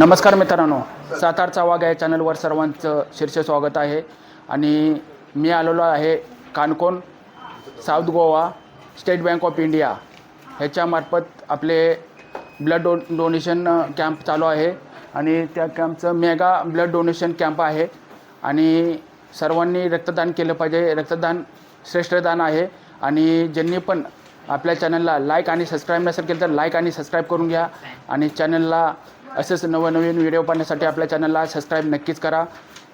नमस्कार मित्रांनो सातारचा वाघ या चॅनलवर सर्वांचं शीर्ष स्वागत आहे. आणि मी आलेलो आहे Canacona south Goa state bank of India ह्याच्यामार्फत आपले ब्लड डो डोनेशन कॅम्प चालू आहे. आणि त्या कॅम्पचं मेगा ब्लड डोनेशन कॅम्प आहे. आणि सर्वांनी रक्तदान केलं पाहिजे. रक्तदान श्रेष्ठ दान आहे. आणि ज्यांनी पण आपल्या चॅनलला लाईक आणि सबस्क्राईब नसेल केलं तर लाईक आणि सबस्क्राईब करून घ्या. आणि चॅनलला असेच नवनवीन व्हिडिओ पाहण्यासाठी आपल्या चॅनलला सबस्क्राईब नक्कीच करा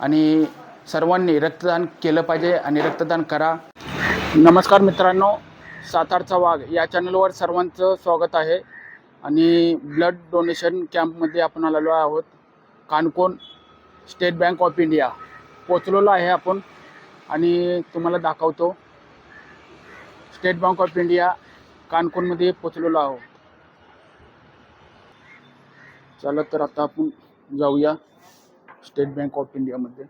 आणि सर्वांनी रक्तदान केलं पाहिजे आणि रक्तदान करा. नमस्कार मित्रांनो सातारचा वाघ या चॅनलवर सर्वांचं स्वागत आहे. आणि ब्लड डोनेशन कॅम्पमध्ये आपण आलेलो आहोत. Canacona state bank of India पोचलेलो आहे आपण आणि तुम्हाला दाखवतो. स्टेट बँक ऑफ इंडिया कानकोणमध्ये पोचलेलो आहोत. चला तर आता आपण जाऊया स्टेट बँक ऑफ इंडियामध्ये.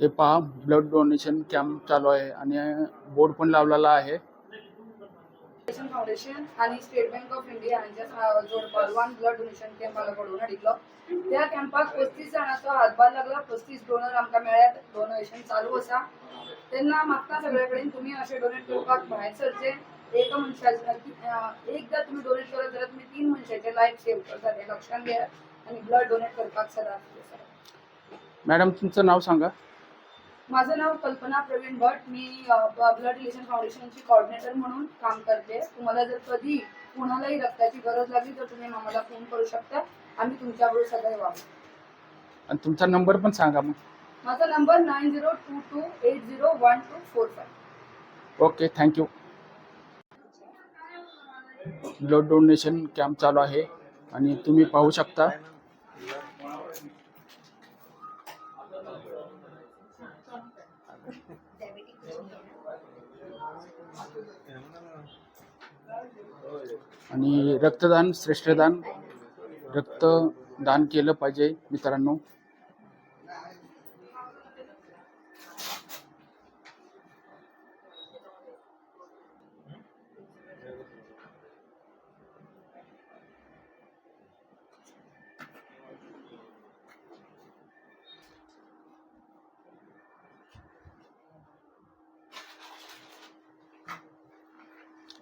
हे पहा ब्लड डोनेशन कॅम्प चालू आहे आणि बोर्ड पण लावलेला आहे. डोनेशन फाउंडेशन आणि स्टेट बँक ऑफ इंडिया हांच्या जोड परवान ब्लड डोनेशन कॅम्प हांगा घडोवन हाडिल्लो त्या कॅम्पाक पस्तीस जाणांचो हातभार लागला. पस्तीस डोनर आमकां मेळ्ळ्यात डोनेशन चालू आसा तेन्ना मागता सगळे कडेन तुमी अशें डोनेट करपाक भायर सरचे एका मनशाचे एकदा तुमी डोनेट करत जाल्यार तुमी तीन मनशाचे लायफ सेव्ह करतात हे लक्षात घेयात आणि ब्लड डोनेट करपाक सदां. मॅडम तुमचं नाव सांगा. माझं नाव कल्पना प्रवीण भट. मी ब्लड रिलेशन फाउंडेशनची कॉर्डिनेटर म्हणून काम करते. तुम्हाला जर कधी कुणालाही रक्ताची गरज लागली तर तुम्ही आम्हाला फोन करू शकता. आम्ही तुमच्याबरोबर सदैव आहोत आणि तुमचा नंबर पण सांगा मग. माझा number nine zero two two eight zero one two four five okay thank you blood donation camp चालू आहे आणि तुम्ही पाहू शकता. आणि रक्तदान श्रेष्ठदान रक्तदान केलं पाहिजे मित्रांनो.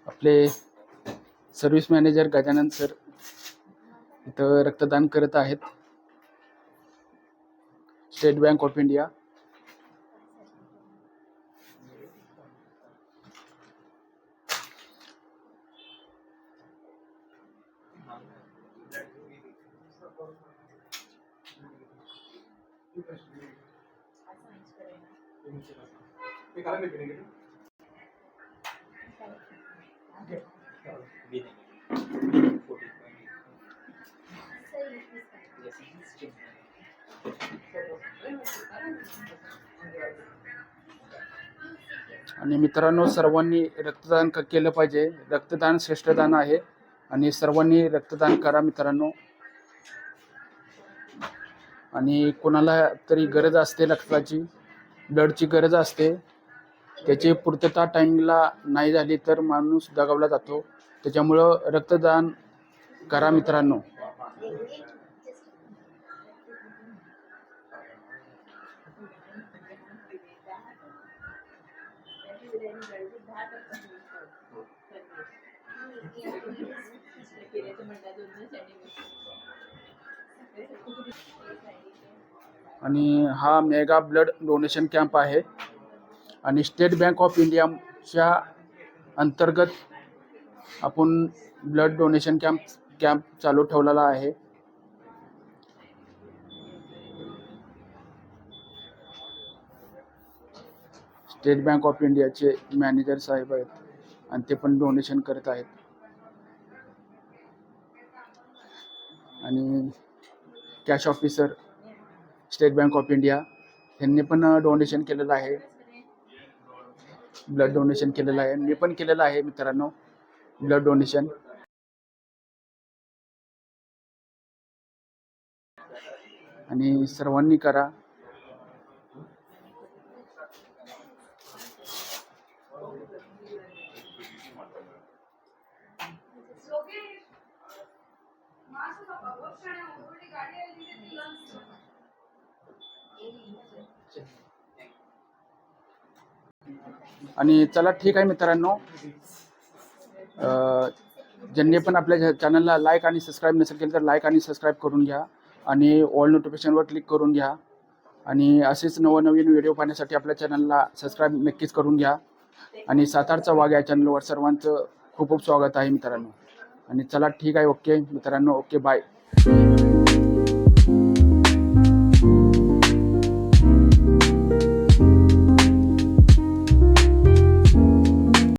आपले सर्व्हिस मॅनेजर गजानन सर इथं रक्तदान करत आहेत. स्टेट बँक ऑफ इंडिया आणि मित्रांनो सर्वांनी रक्तदान क- केलं पाहिजे. रक्तदान श्रेष्ठदान आहे. आणि सर्वांनी रक्तदान करा मित्रांनो. आणि कोणाला तरी गरज असते रक्ताची ब्लडची गरज असते त्याची पूर्तता टाईमला नाही झाली तर माणूस दगावला जातो. त्याच्यामुळं रक्तदान करा मित्रांनो. आणि हा मेगा ब्लड डोनेशन कॅम्प आहे. आणि स्टेट बँक ऑफ इंडियाच्या अंतर्गत आपण ब्लड डोनेशन कॅम्प कॅम्प चालू ठेवलेला आहे. स्टेट बँक ऑफ इंडियाचे मॅनेजर साहेब आहेत आणि ते पण डोनेशन करत आहेत. आणि cash officer state bank of India यांनी पण डोनेशन केलेलं आहे. ब्लड डोनेशन केलेलं आहे. मी पण केलेलं आहे मित्रांनो. ब्लड डोनेशन आणि सर्वांनी करा. आणि चला ठीक आहे मित्रांनो. ज्यांनी पण आपल्या चॅनलला लाईक आणि सबस्क्राईब नसेल केलं तर लाईक आणि सबस्क्राईब करून घ्या आणि ऑल नोटिफिकेशनवर क्लिक करून घ्या. आणि असेच नवनवीन व्हिडिओ पाहण्यासाठी आपल्या चॅनलला सबस्क्राईब नक्कीच करून घ्या. आणि सातारचा वाघ या चॅनलवर सर्वांचं खूप खूप स्वागत आहे मित्रांनो. आणि चला ठीक आहे ओके. मित्रांनो ओके बाय